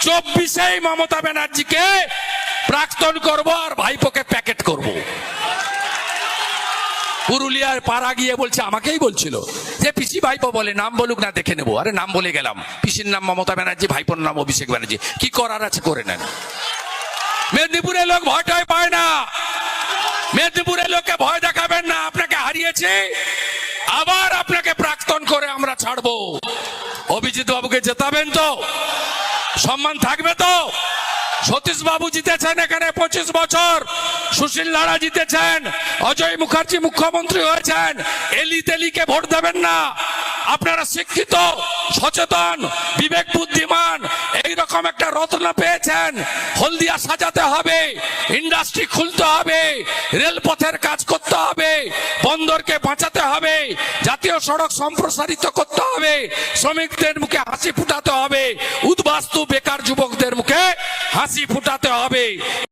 চব্বিশেই মমতা ব্যানার্জিকে প্রাক্তন করব আর ভাইপোকে প্যাকেট করব। পুরুলিয়ার পাড়া গিয়ে বলছে, আমাকেই বলছিল যে, পিসি ভাইপো বলে, নাম বলুক না, দেখে নেব। আরে, নাম বলে গেলাম। পিসির নাম মমতা ব্যানার্জি, ভাইপোর নাম অভিষেক ব্যানার্জি। কি করার আছে, করে নেন। মেদিনীপুরের লোক ভয়টাই পায় না। মেদিনীপুরের লোককে ভয় দেখাবেন না, আপনাকে হারিয়েছে। আবার আপনাকে প্রাক্তন করে আমরা ছাড়বো। অভিজিৎ বাবুকে জেতাবেন তো। সম্মান থাকবে তো? সতীশ বাবু জিতেছেন এখানে পঁচিশ বছর, সুশীল লাড়া জিতেছেন, অজয় মুখার্জি মুখ্যমন্ত্রী হয়েছেন, এলি তেলিকে ভোট দেবেন না। আপনারা শিক্ষিত, সচেতন, বিবেক বুদ্ধিমান, এই রকম একটা রত্ন পেয়েছেন। হলদিয়া সাজাতে হবে, ইন্ডাস্ট্রি খুলতে হবে, রেলপথের কাজ করতে হবে বন্দরকে বাঁচাতে হবে, জাতীয় সড়ক সম্প্রসারিত করতে হবে, শ্রমিকদের মুখে হাসি ফুটাতে হবে, উদ্বাস্তু বেকার যুবকদের মুখে হাসি ফুটাতে হবে।